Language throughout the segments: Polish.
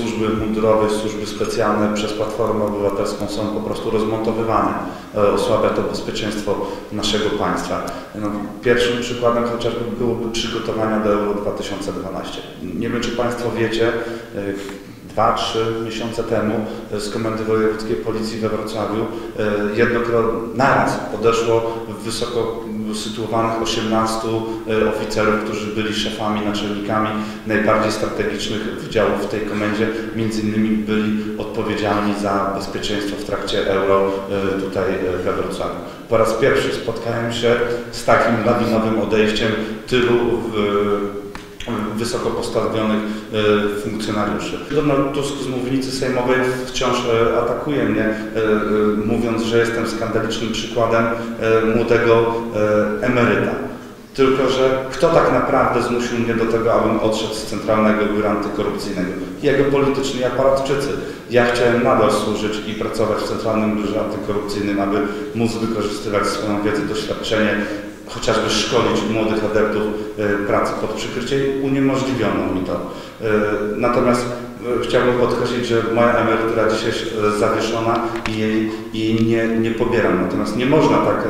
służby mundurowe, służby specjalne przez Platformę Obywatelską są po prostu rozmontowywane. E, Osłabia to bezpieczeństwo naszego państwa. No, pierwszym przykładem chociażby byłoby przygotowania do Euro 2012. Nie wiem, czy Państwo wiecie, e, dwa, trzy miesiące temu e, z Komendy Wojewódzkiej Policji we Wrocławiu e, jednokrotnie naraz podeszło wysoko sytuowanych 18 e, oficerów, którzy byli szefami, naczelnikami najbardziej strategicznych wydziałów w tej komendzie. Między innymi byli odpowiedzialni za bezpieczeństwo w trakcie euro e, tutaj e, we Wrocławiu. Po raz pierwszy spotkałem się z takim lawinowym odejściem tylu w, wysoko postawionych e, funkcjonariuszy. Donald Tusk z mównicy sejmowej wciąż e, atakuje mnie, e, mówiąc, że jestem skandalicznym przykładem młodego emeryta. Tylko, że kto tak naprawdę zmusił mnie do tego, abym odszedł z Centralnego Biura Antykorupcyjnego? Jego polityczni aparatczycy. Ja chciałem nadal służyć i pracować w Centralnym Biurze Antykorupcyjnym, aby móc wykorzystywać swoją wiedzę, doświadczenie, chociażby szkolić młodych adeptów e, pracy pod przykryciem. Uniemożliwiono mi to. E, Natomiast e, chciałbym podkreślić, że moja emerytura dzisiaj jest zawieszona i jej, jej nie, nie pobieram. Natomiast nie można tak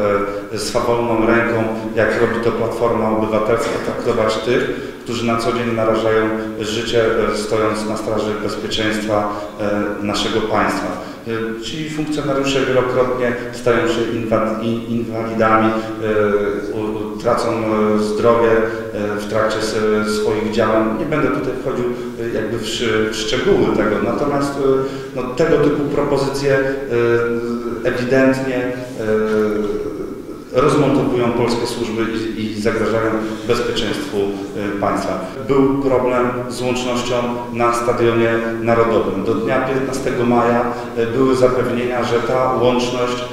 swawolną ręką, jak robi to Platforma Obywatelska, traktować tych, którzy na co dzień narażają życie, stojąc na straży bezpieczeństwa naszego państwa. E, Ci funkcjonariusze wielokrotnie stają się inwa- in- inwalidami, u- tracą e, zdrowie w trakcie swoich działań. Nie będę tutaj wchodził jakby w, szczegóły tego, natomiast no, tego typu propozycje ewidentnie rozmontowują polskie służby i, i zagrażają bezpieczeństwu y, państwa. Był problem z łącznością na Stadionie Narodowym. Do dnia 15 maja y, były zapewnienia, że ta łączność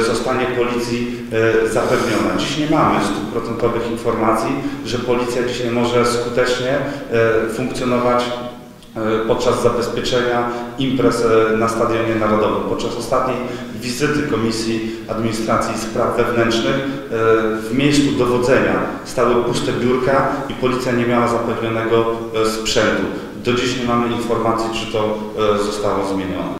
y, zostanie policji zapewniona. Dziś nie mamy stuprocentowych informacji, że policja dzisiaj może skutecznie funkcjonować e, podczas zabezpieczenia imprez e, na Stadionie Narodowym. Podczas ostatniej wizyty Komisji Administracji Spraw Wewnętrznych e, w miejscu dowodzenia stały puste biurka i policja nie miała zapewnionego e, sprzętu. Do dziś nie mamy informacji, czy to e, zostało zmienione.